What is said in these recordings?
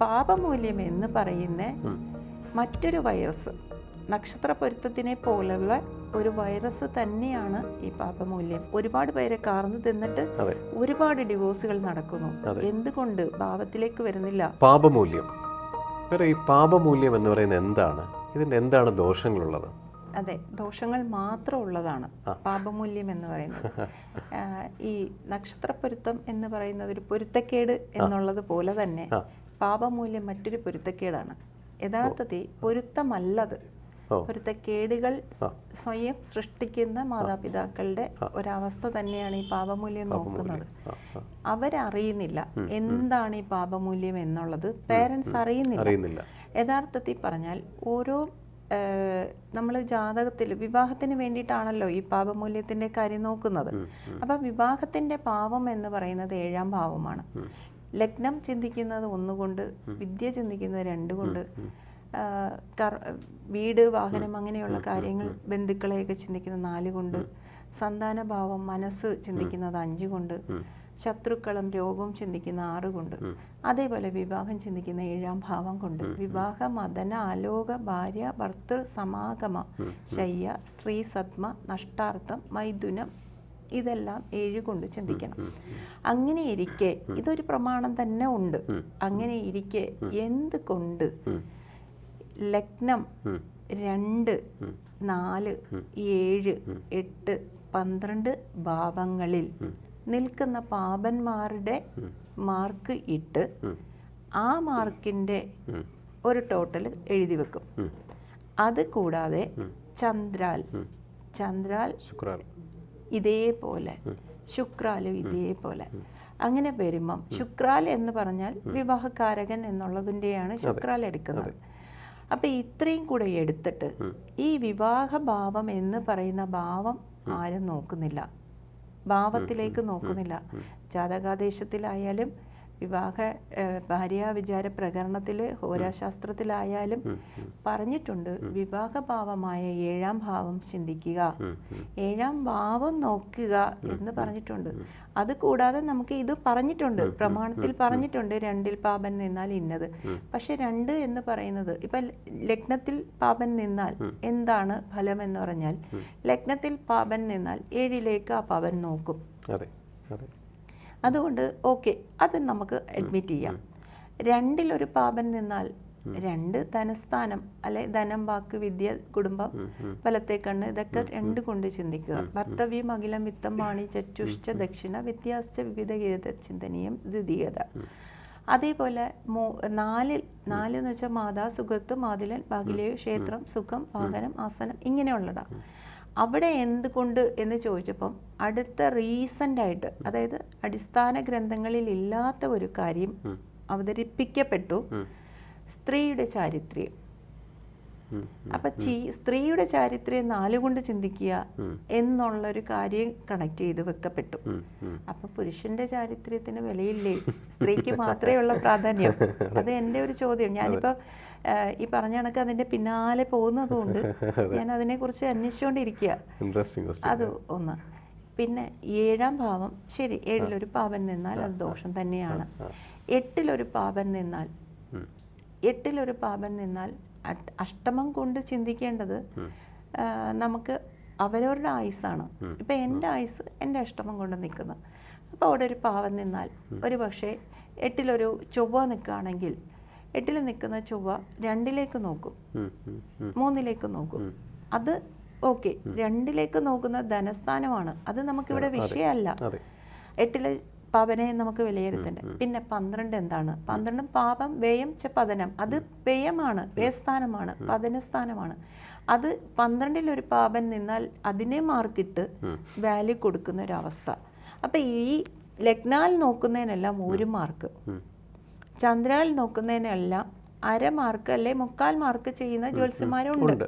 പാപമൂല്യം എന്ന് പറയുന്ന മറ്റൊരു വൈറസ്. നക്ഷത്ര പൊരുത്തത്തിനെ പോലുള്ള ഒരു വൈറസ് തന്നെയാണ് ഈ പാപമൂല്യം. ഒരുപാട് പേരെ കാർന്നു തിന്നിട്ട് ഒരുപാട് ഡിവോഴ്സുകൾ നടക്കുന്നു. എന്തുകൊണ്ട് പാപത്തിലേക്ക് വരുന്നില്ല? പാപമൂല്യം. ഈ പാപമൂല്യം എന്ന് പറയുന്നത് എന്താണ്? ഇതിന്റെ എന്താണ് ദോഷങ്ങളുള്ളത്? അതെ ദോഷങ്ങൾ മാത്രം ഉള്ളതാണ്. പാപമൂല്യം എന്ന് പറയുന്നത്. ഈ നക്ഷത്ര പൊരുത്തം എന്ന് പറയുന്നത് ഒരു പൊരുത്തക്കേട് എന്നുള്ളത് പോലെ തന്നെ. പാപമൂല്യം മറ്റൊരു പൊരുത്തക്കേടാണ്. യഥാർത്ഥത്തിൽ പൊരുത്തമല്ലത്. പൊരുത്തക്കേടുകൾ സ്വയം സൃഷ്ടിക്കുന്ന മാതാപിതാക്കളുടെ ഒരവസ്ഥ തന്നെയാണ് ഈ പാപമൂല്യം നോക്കുന്നത്. അവരറിയുന്നില്ല എന്താണ് ഈ പാപമൂല്യം എന്നുള്ളത്. പേരൻസ് അറിയുന്നില്ല. യഥാർത്ഥത്തിൽ പറഞ്ഞാൽ ഓരോ നമ്മൾ ജാതകത്തിൽ വിവാഹത്തിന് വേണ്ടിയിട്ടാണല്ലോ ഈ പാപമൂല്യത്തിന്റെ കാര്യം നോക്കുന്നത്. അപ്പൊ വിവാഹത്തിന്റെ വിവാഹത്തിന്റെ പാപം എന്ന് പറയുന്നത് ഏഴാം ഭാവമാണ്. ലഗ്നം ചിന്തിക്കുന്നത് ഒന്നുകൊണ്ട് വിദ്യ ചിന്തിക്കുന്നത് രണ്ടുകൊണ്ട് വീട് വാഹനം അങ്ങനെയുള്ള കാര്യങ്ങൾ ബന്ധുക്കളെയൊക്കെ ചിന്തിക്കുന്നത് നാലുകൊണ്ട് സന്താനഭാവം മനസ്സ് ചിന്തിക്കുന്നത് അഞ്ചുകൊണ്ട് ശത്രുക്കളും രോഗവും ചിന്തിക്കുന്ന ആറ് കൊണ്ട് അതേപോലെ വിവാഹം ചിന്തിക്കുന്ന ഏഴാം ഭാവം കൊണ്ട് വിവാഹ മദന ആലോക ഭാര്യ ഭർത്തൃ സമാഗമ ശയ്യ സ്ത്രീ സത്മ നഷ്ടാർത്ഥം മൈഥുനം ഇതെല്ലാം ഏഴ് കൊണ്ട് ചിന്തിക്കണം. അങ്ങനെ ഇരിക്കെ ഇതൊരു പ്രമാണം തന്നെ ഉണ്ട്. അങ്ങനെ ഇരിക്കെ എന്തുകൊണ്ട് കൊണ്ട് ലഗ്നം. രണ്ട് നാല് ഏഴ് എട്ട് പന്ത്രണ്ട് ഭാവങ്ങളിൽ നിൽക്കുന്ന പാപന്മാരുടെ മാർക്ക് ഇട്ട് ആ മാർക്കിന്റെ ഒരു ടോട്ടൽ എഴുതി വെക്കും. അത് കൂടാതെ ചന്ദ്രാൽ ചന്ദ്രാൽ ശുക്രാൻ ഇതേപോലെ. ശുക്രാലും ഇതേപോലെ. അങ്ങനെ വരുമ്പം ശുക്രാൽ എന്ന് പറഞ്ഞാൽ വിവാഹകാരകൻ എന്നുള്ളതിന്റെയാണ് ശുക്രാൽ എടുക്കുന്നത്. അപ്പം ഇത്രയും കൂടെ എടുത്തിട്ട് ഈ വിവാഹ ഭാവം എന്ന് പറയുന്ന ഭാവം ആരും നോക്കുന്നില്ല. ഭാവത്തിലേക്ക് നോക്കുന്നില്ല. ജാതകാദേശത്തിലായാലും വിവാഹ ഭാര്യ വിചാര പ്രകരണത്തിൽ ഹോരാശാസ്ത്രത്തിലായാലും പറഞ്ഞിട്ടുണ്ട്. വിവാഹഭാവമായ ഏഴാം ഭാവം ചിന്തിക്കുക. ഏഴാം ഭാവം നോക്കുക എന്ന് പറഞ്ഞിട്ടുണ്ട്. അത് കൂടാതെ നമുക്ക് ഇത് പറഞ്ഞിട്ടുണ്ട്. പ്രമാണത്തിൽ പറഞ്ഞിട്ടുണ്ട്. രണ്ടിൽ പാപൻ നിന്നാൽ ഇന്നത്. പക്ഷെ രണ്ട് എന്ന് പറയുന്നത് ഇപ്പൊ ലഗ്നത്തിൽ പാപൻ നിന്നാൽ എന്താണ് ഫലം എന്ന് പറഞ്ഞാൽ ലഗ്നത്തിൽ പാപൻ നിന്നാൽ ഏഴിലേക്ക് ആ പാപൻ നോക്കും. അതെ. അതുകൊണ്ട് ഓക്കെ അത് നമുക്ക് അഡ്മിറ്റ് ചെയ്യാം. രണ്ടിലൊരു പാപൻ നിന്നാൽ രണ്ട് ധനസ്ഥാനം അല്ലെ ധനം വാക്ക് വിദ്യ കുടുംബം ഫലത്തെ കണ്ണ് ഇതൊക്കെ രണ്ട് കൊണ്ട് ചിന്തിക്കുക. ഭർത്തവ്യം അഖിലം വിത്തം വാണി ചറ്റുഷ്ട ദക്ഷിണ വ്യത്യാസ വിവിധ ചിന്തനീയം ദ്വിതീയത. അതേപോലെ മൂ നാലിൽ നാല് എന്ന് വെച്ചാൽ മാതാ സുഖത്ത് മാതിലൻ ഭാഗിലേയ ക്ഷേത്രം സുഖം വാഹനം ആസനം ഇങ്ങനെയുള്ളതാ. അവിടെ എന്തുകൊണ്ട് എന്ന് ചോദിച്ചപ്പം അടുത്ത റീസെന്റ് ആയിട്ട് അതായത് അടിസ്ഥാന ഗ്രന്ഥങ്ങളിൽ ഇല്ലാത്ത ഒരു കാര്യം അവതരിപ്പിക്കപ്പെട്ടു. സ്ത്രീയുടെ ചാരിത്ര്യം. അപ്പൊ ചീ സ്ത്രീയുടെ ചാരിത്രം നാലുകൊണ്ട് ചിന്തിക്കുക എന്നുള്ള ഒരു കാര്യം കണക്ട് ചെയ്ത് വെക്കപ്പെട്ടു. അപ്പൊ പുരുഷന്റെ ചാരിത്രത്തിന് വിലയില്ലേ? സ്ത്രീക്ക് മാത്രമേ ഉള്ള പ്രാധാന്യം. അത്. എന്റെ ഒരു ചോദ്യം. ഞാനിപ്പോ ഈ പറഞ്ഞ കണക്ക് അതിന്റെ പിന്നാലെ പോകുന്നതുകൊണ്ട് ഞാൻ അതിനെക്കുറിച്ച് അന്വേഷിച്ചുകൊണ്ടിരിക്കുക അത് ഒന്ന്. പിന്നെ ഏഴാം ഭാവം. ശരി ഏഴിലൊരു പാപൻ നിന്നാൽ അത് ദോഷം തന്നെയാണ്. എട്ടിലൊരു പാപൻ നിന്നാൽ എട്ടിലൊരു പാപൻ നിന്നാൽ അഷ്ടമം കൊണ്ട് ചിന്തിക്കേണ്ടത് നമുക്ക് അവരവരുടെ ആയുസ്സാണ്. ഇപ്പം എന്റെ ആയുസ് എന്റെ അഷ്ടമം കൊണ്ട് നിൽക്കുന്നു. അപ്പോൾ അവിടെ ഒരു പാവം നിന്നാൽ ഒരു പക്ഷേ എട്ടിലൊരു ചൊവ്വ നിൽക്കുകയാണെങ്കിൽ എട്ടിൽ നിൽക്കുന്ന ചൊവ്വ രണ്ടിലേക്ക് നോക്കും. മൂന്നിലേക്ക് നോക്കും. അത് ഓക്കെ. രണ്ടിലേക്ക് നോക്കുന്ന ധനസ്ഥാനമാണ്. അത് നമുക്കിവിടെ വിഷയമല്ല. എട്ടിലെ പാപനെ നമുക്ക് വിലയിരുത്തണ്ടേ പിന്നെ പന്ത്രണ്ട് എന്താണ്? പന്ത്രണ്ടും പാപം വ്യയം ച പതനം. അത് വ്യയമാണ് വ്യയസ്ഥാനമാണ് പതനസ്ഥാനമാണ്. അത് പന്ത്രണ്ടിൽ ഒരു പാപൻ നിന്നാൽ അതിനെ മാർക്കിട്ട് വാല്യൂ കൊടുക്കുന്ന ഒരു അവസ്ഥ അപ്പം ഈ ലഗ്നാൽ നോക്കുന്നതിനെല്ലാം ഒരു മാർക്ക്. ചന്ദ്രാൽ നോക്കുന്നതിനെല്ലാം അര മാർക്ക് അല്ലെ മുക്കാൽ മാർക്ക് ചെയ്യുന്ന ജ്യോത്സ്യന്മാരുണ്ട്.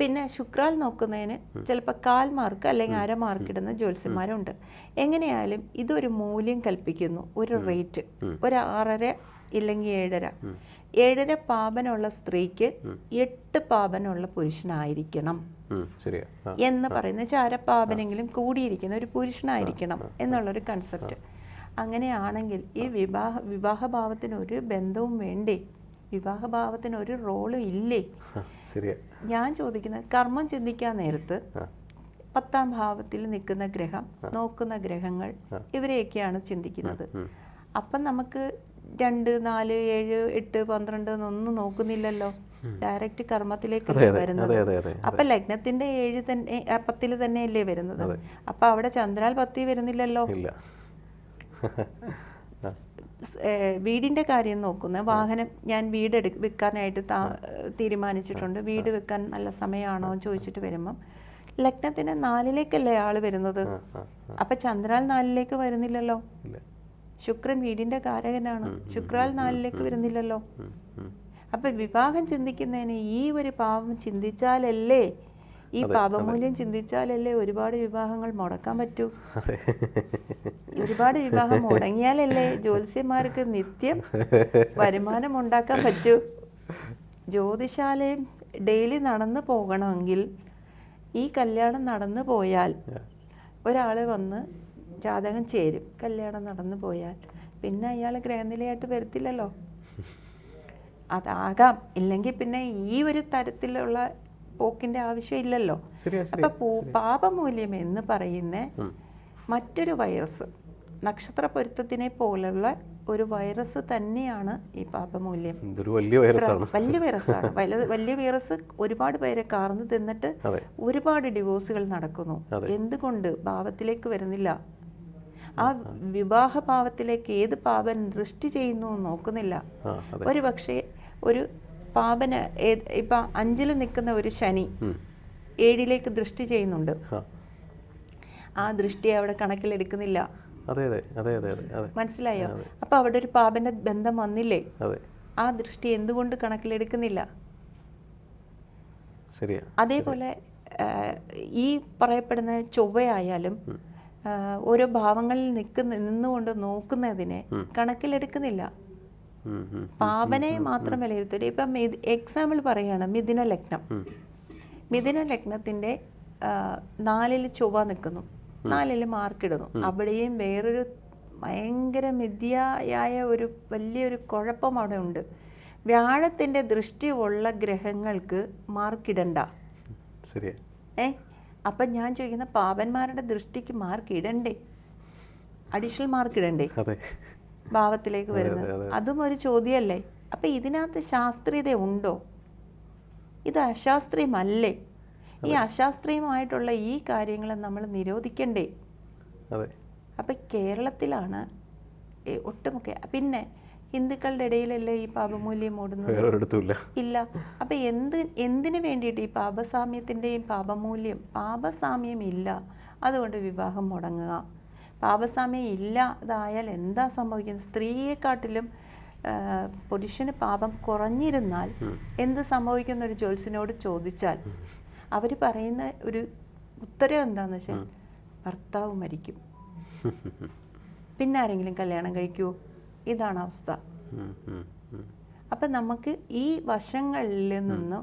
പിന്നെ ശുക്രാൽ നോക്കുന്നതിന് ചിലപ്പോൾ കാൽ മാർക്ക് അല്ലെങ്കിൽ അര മാർക്ക് ഇടുന്ന ജ്യോത്സ്യന്മാരുണ്ട്. എങ്ങനെയായാലും ഇതൊരു മൂല്യം കൽപ്പിക്കുന്നു. ഒരു റേറ്റ്. ഒരു ആറര ഇല്ലെങ്കിൽ ഏഴര. ഏഴര പാപനുള്ള സ്ത്രീക്ക് എട്ട് പാപനുള്ള പുരുഷനായിരിക്കണം. എന്ന് പറയുന്ന ചാര പാപനെങ്കിലും കൂടിയിരിക്കുന്ന ഒരു പുരുഷനായിരിക്കണം എന്നുള്ളൊരു കൺസെപ്റ്റ് അങ്ങനെയാണെങ്കിൽ ഈ വിവാഹ വിവാഹഭാവത്തിന് ഒരു ബന്ധവും വേണ്ടേ? വിവാഹഭാവത്തിന് ഒരു റോളും ഇല്ലേ ഞാൻ ചോദിക്കുന്നത് കർമ്മം ചിന്തിക്കാൻ നേരത്ത് പത്താം ഭാവത്തിൽ നിൽക്കുന്ന ഗ്രഹം നോക്കുന്ന ഗ്രഹങ്ങൾ ഇവരെയൊക്കെയാണ് ചിന്തിക്കുന്നത്. അപ്പൊ നമുക്ക് രണ്ട് നാല് ഏഴ് എട്ട് പന്ത്രണ്ട് എന്നൊന്നും നോക്കുന്നില്ലല്ലോ. ഡയറക്റ്റ് കർമ്മത്തിലേക്ക് വരുന്നത്. അപ്പൊ ലഗ്നത്തിന്റെ ഏഴ് തന്നെ പത്തിൽ തന്നെയല്ലേ വരുന്നത്. അപ്പൊ അവിടെ ചന്ദ്രാൽ പത്തി വരുന്നില്ലല്ലോ. വീടിന്റെ കാര്യം നോക്കുന്ന വാഹനം ഞാൻ വീട് എടു വെക്കാനായിട്ട് താ- തീരുമാനിച്ചിട്ടുണ്ട്. വീട് വെക്കാൻ നല്ല സമയമാണോ എന്ന് ചോദിച്ചിട്ട് വരുമ്പം. ലഗ്നത്തിന് നാലിലേക്കല്ലേ ആൾ വരുന്നത്? അപ്പം ചന്ദ്രാൽ നാലിലേക്ക് വരുന്നില്ലല്ലോ? ശുക്രൻ വീടിന്റെ കാരകനാണ്. ശുക്രാൽ നാലിലേക്ക് വരുന്നില്ലല്ലോ. അപ്പൊ വിവാഹം ചിന്തിക്കുന്നതിന് ഈ ഒരു പാവം ചിന്തിച്ചാലല്ലേ ഈ പാപമൂല്യം ചിന്തിച്ചാലല്ലേ ഒരുപാട് വിവാഹങ്ങൾ മുടക്കാൻ പറ്റൂ? ഒരുപാട് വിവാഹം മുടങ്ങിയാലല്ലേ ജ്യോത്സ്യന്മാർക്ക് നിത്യം വരുമാനം ഉണ്ടാക്കാൻ പറ്റൂ? ജ്യോതിശാലയും ഡെയിലി നടന്നു പോകണമെങ്കിൽ ഈ കല്യാണം നടന്നു പോയാൽ ഒരാൾ വന്ന് ജാതകം ചേരും കല്യാണം നടന്നു പോയാൽ. പിന്നെ അയാൾ ഗ്രഹനിലയായിട്ട് വരത്തില്ലല്ലോ. അതാകാം. ഇല്ലെങ്കിൽ പിന്നെ ഈ ഒരു തരത്തിലുള്ള പോക്കിന്റെ ആവശ്യമില്ലല്ലോ. അപ്പൊ പാപമൂല്യം എന്ന് പറയുന്ന മറ്റൊരു വൈറസ് നക്ഷത്ര പൊരുത്തത്തിനെ പോലുള്ള ഒരു വൈറസ് തന്നെയാണ് ഈ പാപമൂല്യം. വലിയ വൈറസാണ്. വലിയ വൈറസാണ്. വലിയ വലിയ വൈറസ് ഒരുപാട് പേരെ കാർന്നു തിന്നിട്ട് ഒരുപാട് ഡിവോഴ്സുകൾ നടക്കുന്നു. എന്തുകൊണ്ട് പാപത്തിലേക്ക് വരുന്നില്ല? ആ വിവാഹ പാപത്തിലേക്ക് ഏത് പാപൻ ദൃഷ്ടി ചെയ്യുന്നു നോക്കുന്നില്ല. ഒരു പക്ഷേ ഒരു പാപന് ഇപ്പൊ അഞ്ചിൽ നിൽക്കുന്ന ഒരു ശനി ഏഴിലേക്ക് ദൃഷ്ടി ചെയ്യുന്നുണ്ട്. ആ. ദൃഷ്ടി അവിടെ കണക്കിലെടുക്കുന്നില്ല മനസ്സിലായോ? അപ്പൊ അവിടെ ഒരു പാപന്റെ ബന്ധം വന്നില്ലേ? ആ ദൃഷ്ടി എന്തുകൊണ്ട് കണക്കിലെടുക്കുന്നില്ല അതേപോലെ ഈ പറയപ്പെടുന്ന ചൊവ്വയായാലും ഓരോ ഭാവങ്ങളിൽ നിൽക്കുന്ന നിന്നുകൊണ്ട് നോക്കുന്നതിനെ കണക്കിലെടുക്കുന്നില്ല ഉം, ഉം. പാപനെ മാത്രം വിലയിരുത്തരുത്. ഇപ്പം എക്സാമ്പിൾ പറയുകയാണ് മിഥുന ലഗ്നം. മിഥുന ലഗ്നത്തിന്റെ ആ, നാലിൽ ചൊവ്വ നിൽക്കുന്നു. നാലിൽ മാർക്കിടുന്നു അവിടെയും വേറൊരു ഭയങ്കര മിഥ്യയായ ഒരു വലിയൊരു കുഴപ്പം അവിടെ ഉണ്ട്. വ്യാഴത്തിന്റെ ദൃഷ്ടി ഉള്ള ഗ്രഹങ്ങൾക്ക് മാർക്കിടണ്ട ശരിയാ. ഏ? അപ്പം ഞാൻ ചോദിക്കുന്ന പാപന്മാരുടെ ദൃഷ്ടിക്ക് മാർക്ക് ഇടണ്ടേ? അഡീഷണൽ മാർക്ക് ഇടണ്ടേ? അതെ. ഭാവത്തിലേക്ക് വരുന്നത്. അതും ഒരു ചോദ്യമല്ലേ? അപ്പൊ ഇതിനകത്ത് ശാസ്ത്രീയത ഉണ്ടോ? ഇത് അശാസ്ത്രീയമല്ലേ? ഈ അശാസ്ത്രീയമായിട്ടുള്ള ഈ കാര്യങ്ങൾ നമ്മൾ നിരോധിക്കണ്ടേ? അപ്പൊ കേരളത്തിലാണ് ഒട്ടുമുക്കെ. പിന്നെ ഹിന്ദുക്കളുടെ ഇടയിലല്ലേ ഈ പാപമൂല്യം ഓടുന്നത്? ഇല്ല. അപ്പൊ എന്ത് എന്തിനു വേണ്ടിയിട്ട് ഈ പാപസാമ്യത്തിന്റെയും പാപമൂല്യം പാപസാമ്യം ഇല്ല. അതുകൊണ്ട് വിവാഹം മുടങ്ങുക. പാപസാമ്യം ഇല്ലാതായാൽ എന്താ സംഭവിക്കുന്നത്? സ്ത്രീയെക്കാട്ടിലും പുരുഷന് പാപം കുറഞ്ഞിരുന്നാൽ എന്ത് സംഭവിക്കുന്ന ഒരു ജോൽസിനോട് ചോദിച്ചാൽ അവർ പറയുന്ന ഒരു ഉത്തരം എന്താന്ന് വെച്ചാൽ ഭർത്താവ് മരിക്കും. പിന്നെ ആരെങ്കിലും കല്യാണം കഴിക്കുമോ ഇതാണ് അവസ്ഥ. അപ്പം നമുക്ക് ഈ വശങ്ങളിൽ നിന്ന്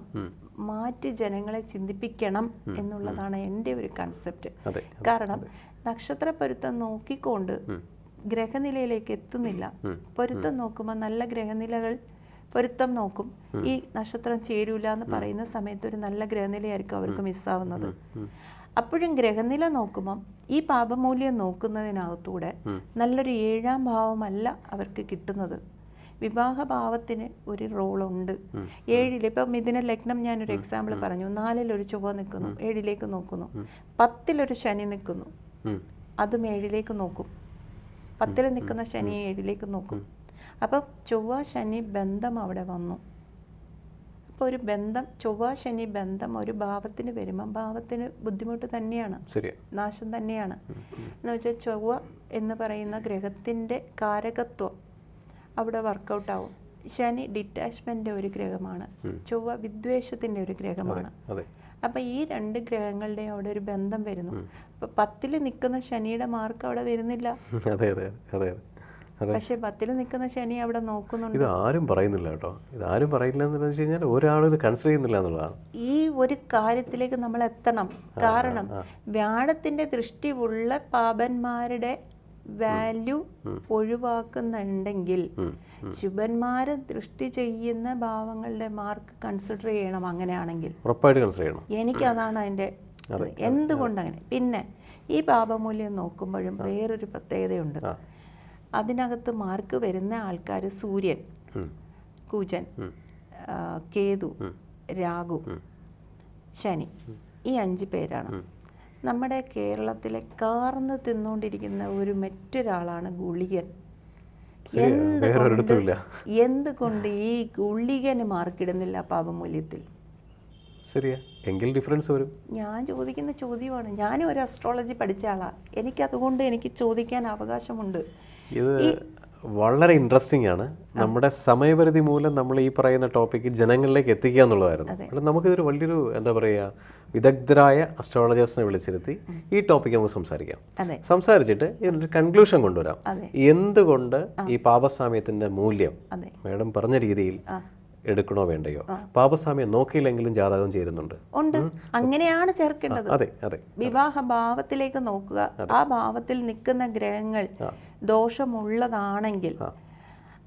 മാറ്റി ജനങ്ങളെ ചിന്തിപ്പിക്കണം എന്നുള്ളതാണ് എന്റെ ഒരു കൺസെപ്റ്റ് കാരണം നക്ഷത്ര പൊരുത്തം നോക്കിക്കൊണ്ട് ഗ്രഹനിലയിലേക്ക് എത്തുന്നില്ല. പൊരുത്തം നോക്കുമ്പോൾ നല്ല ഗ്രഹനിലകൾ പൊരുത്തം നോക്കും. ഈ നക്ഷത്രം ചേരൂല എന്ന് പറയുന്ന സമയത്ത് ഒരു നല്ല ഗ്രഹനിലയായിരിക്കും അവർക്ക് മിസ്സാവുന്നത്. അപ്പോഴും ഗ്രഹനില നോക്കുമ്പം ഈ പാപമൂല്യം നോക്കുന്നതിനകത്തൂടെ നല്ലൊരു ഏഴാം ഭാവമല്ല അവർക്ക് കിട്ടുന്നത്. വിവാഹ ഭാവത്തിന് ഒരു റോളുണ്ട്. ഏഴിൽ ഇപ്പം മിഥുന ലഗ്നം ഞാനൊരു എക്സാമ്പിൾ പറഞ്ഞു. നാലിൽ ഒരു ചൊവ്വ നിൽക്കുന്നു ഏഴിലേക്ക് നോക്കുന്നു. പത്തിലൊരു ശനി നിൽക്കുന്നു. അതും മേഴിലേക്ക് നോക്കും. പത്തിൽ നിൽക്കുന്ന ശനി ഏഴിലേക്ക് നോക്കും. അപ്പം ചൊവ്വ ശനി ബന്ധം അവിടെ വന്നു. അപ്പോൾ ഒരു ബന്ധം ചൊവ്വ ശനി ബന്ധം ഒരു ഭാവത്തിന് വരുമ്പം ഭാവത്തിന് ബുദ്ധിമുട്ട് തന്നെയാണ്. നാശം തന്നെയാണ്. എന്ന് വെച്ചാൽ ചൊവ്വ എന്ന് പറയുന്ന ഗ്രഹത്തിന്റെ കാരകത്വം അവിടെ വർക്കൗട്ട് ആവും. ശനി ഡിറ്റാച്ച്മെന്റ് ഒരു ഗ്രഹമാണ്. ചൊവ്വ വിദ്വേഷത്തിന്റെ ഒരു ഗ്രഹമാണ്. അതെ അപ്പം ഈ രണ്ട് ഗ്രഹങ്ങളുടെയും അവിടെ ഒരു ബന്ധം വരുന്നു. അപ്പം പത്തിൽ നിൽക്കുന്ന ശനിയുടെ മാർക്ക് അവിടെ വരുന്നില്ല. അതെ അതെ അതെ അതെ. അതെ പക്ഷെ പത്തിൽ നിൽക്കുന്ന ശനി അവിടെ നോക്കുന്നുണ്ട്. ഇത് ആരും പറയുന്നില്ല കേട്ടോ. ഇത് ആരും പറയില്ല എന്ന് വെച്ച് കഴിഞ്ഞാൽ ഒരാളും ഇത് കൺസിഡർ ചെയ്യുന്നില്ല എന്നുള്ളതാണ്. ഈ ഒരു കാര്യത്തിലേക്ക് നമ്മൾ എത്തണം. കാരണം വ്യാഴത്തിന്റെ ദൃഷ്ടി ഉള്ള പാപന്മാരുടെ വാല്യൂ ഒഴിവാക്കുന്നുണ്ടെങ്കിൽ ശുഭന്മാര് ദൃഷ്ടി ചെയ്യുന്ന ഭാവങ്ങളുടെ മാർക്ക് കൺസിഡർ ചെയ്യണം അങ്ങനെയാണെങ്കിൽ. ഉറപ്പായിട്ട് കൺസിഡർ ചെയ്യണം. എനിക്കതാണ് അതിന്റെ ഇത്. എന്തുകൊണ്ട് അങ്ങനെ പിന്നെ ഈ പാപമൂല്യം നോക്കുമ്പോഴും വേറൊരു പ്രത്യേകതയുണ്ട്. അതിനകത്ത് മാർക്ക് വരുന്ന ആൾക്കാർ സൂര്യൻ കൂജൻ കുജൻ കേതു രാഹു ശനി ഈ അഞ്ച് പേരാണ്. നമ്മുടെ കേരളത്തിലെ കാർന്ന് തിന്നുകൊണ്ടിരിക്കുന്ന ഒരു മറ്റൊരാളാണ് ഗുളികൻ. ഇല്ല. എന്തുകൊണ്ട് ഈ ഗുളികന് മാർക്കിടുന്നില്ല പാപമൂല്യത്തിൽ? ശരിയാ എങ്കിൽ ഡിഫറൻസ് വരും. ഞാൻ ചോദിക്കുന്ന ചോദ്യമാണ്. ഞാനും ഒരു അസ്ട്രോളജി പഠിച്ച ആളാണ് എനിക്കതുകൊണ്ട് എനിക്ക് ചോദിക്കാൻ അവകാശമുണ്ട്. ഇത് വളരെ ഇൻട്രസ്റ്റിംഗ് ആണ്. നമ്മുടെ സമയപരിധി മൂലം നമ്മൾ ഈ പറയുന്ന ടോപ്പിക്ക് ജനങ്ങളിലേക്ക് എത്തിക്കുക എന്നുള്ളതായിരുന്നു. അപ്പോൾ നമുക്കിതൊരു വലിയൊരു എന്താ പറയുക വിദഗ്ധരായ അസ്ട്രോളജേഴ്സിനെ വിളിച്ചിരുത്തി ഈ ടോപ്പിക്ക് നമുക്ക് സംസാരിക്കാം. സംസാരിച്ചിട്ട് ഇതിനൊരു കൺക്ലൂഷൻ കൊണ്ടുവരാം. എന്തുകൊണ്ട് ഈ പാപസാമ്യത്തിന്റെ മൂല്യം മേഡം പറഞ്ഞ രീതിയിൽ എടുക്കണോ വേണ്ടയോ? പാപസാമ്യം നോക്കിയില്ലെങ്കിലും ജാതകം ചേരുന്നുണ്ട്. ഉണ്ട്. അങ്ങനെയാണ് ചേർക്കേണ്ടത്. അതെ അതെ. വിവാഹ ഭാവത്തിലേക്ക് നോക്കുക. ആ ഭാവത്തിൽ നിൽക്കുന്ന ഗ്രഹങ്ങൾ ദോഷമുള്ളതാണെങ്കിൽ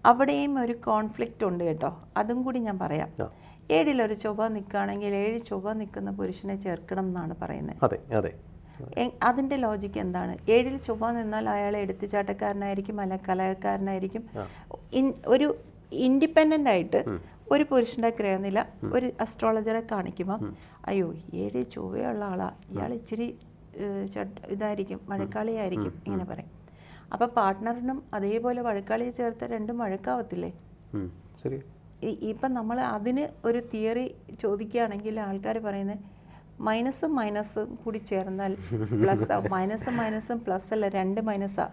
അവിടെയും ഒരു കോൺഫ്ലിക്റ്റ് ഉണ്ട് കേട്ടോ. അതും കൂടി ഞാൻ പറയാം. ഏഴിൽ ഏഴിലൊരു ചൊവ്വ നിൽക്കുകയാണെങ്കിൽ ഏഴ് ചൊവ്വ നിൽക്കുന്ന പുരുഷനെ ചേർക്കണം എന്നാണ് പറയുന്നത്. അതെ അതെ. അതിന്റെ ലോജിക്ക് എന്താണ്? ഏഴിൽ ചൊവ്വ നിന്നാൽ അയാളെ എടുത്തുചാട്ടക്കാരനായിരിക്കും അല്ല കലഹക്കാരനായിരിക്കും ഒരു ഇൻഡിപെൻഡന്റ് ആയിട്ട് ഒരു പുരുഷന്റെ ഗ്രഹനില ഒരു അസ്ട്രോളജറെ കാണിക്കുമ്പോൾ അയ്യോ ഏഴ് ചൊവ്വയുള്ള ആളാ. ഇയാൾ ഇച്ചിരി ഇതായിരിക്കും മഴക്കാളിയായിരിക്കും ഇങ്ങനെ പറയും. അപ്പൊ പാർട്ട്ണറിനും അതേപോലെ വഴക്കാളിയെ ചേർത്ത് രണ്ടും വഴക്കാവത്തില്ലേ? ഇപ്പൊ ശരി. ഇപ്പം നമ്മൾ അതിന് ഒരു തിയറി ചോദിക്കുകയാണെങ്കിൽ ആൾക്കാർ പറയുന്നത് മൈനസും മൈനസും കൂടി ചേർന്നാൽ പ്ലസ് മൈനസും മൈനസും പ്ലസ് അല്ല രണ്ട് മൈനസാ.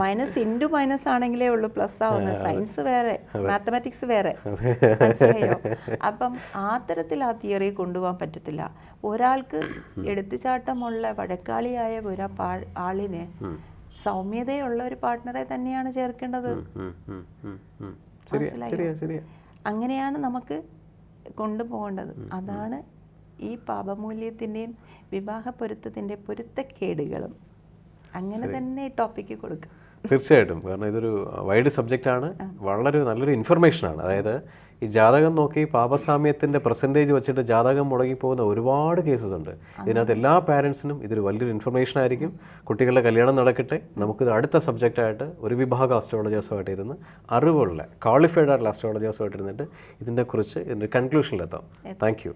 മൈനസ് ഇന്റു മൈനസ് ആണെങ്കിലേ ഉള്ളൂ പ്ലസ് ആവുന്നത്. സയൻസ് വേറെ മാത്തമാറ്റിക്സ് വേറെ. മനസ്സിലായോ? അപ്പം ആ തരത്തിൽ ആ തിയറി കൊണ്ടുപോകാൻ പറ്റത്തില്ല. ഒരാൾക്ക് എടുത്തുചാട്ടമുള്ള വഴക്കാളിയായ ഒരു ആളിന് സൗമ്യതയുള്ള ഒരു പാർട്ട്ണറെ തന്നെയാണ് ചേർക്കേണ്ടത്. അങ്ങനെയാണ് നമുക്ക് കൊണ്ടുപോകേണ്ടത്. അതാണ് ഈ പാപമൂല്യത്തിന്റെയും വിവാഹ പൊരുത്തത്തിന്റെ പൊരുത്തക്കേടുകളും. അങ്ങനെ തന്നെ ഈ ടോപ്പിക്ക് കൊടുക്കുക. തീർച്ചയായിട്ടും. കാരണം ഇതൊരു വൈഡ് സബ്ജക്റ്റ് ആണ്. വളരെ നല്ലൊരു ഇൻഫർമേഷൻ ആണ്. അതായത് ഈ ജാതകം നോക്കി പാപസാമ്യത്തിന്റെ പെർസെന്റേജ് വെച്ചിട്ട് ജാതകം മുടങ്ങിപ്പോകുന്ന ഒരുപാട് കേസസ് ഉണ്ട്. ഇതിനകത്ത് എല്ലാ പാരൻസിനും ഇതൊരു വലിയൊരു ഇൻഫർമേഷൻ ആയിരിക്കും. കുട്ടികളുടെ കല്യാണം നടക്കട്ടെ. നമുക്ക് അടുത്ത സബ്ജക്റ്റായിട്ട് ഒരു വിഭാഗം അസ്ട്രോളജേഴ്സുമായിട്ട് ഇരുന്ന് അറിവുള്ള ക്വാളിഫൈഡ് ആയിട്ടുള്ള അസ്ട്രോളജേഴ്സുമായിട്ട് ഇരുന്നിട്ട് ഇതിനെക്കുറിച്ച് ഇതിന്റെ കൺക്ലൂഷനിലെത്താം താങ്ക് യു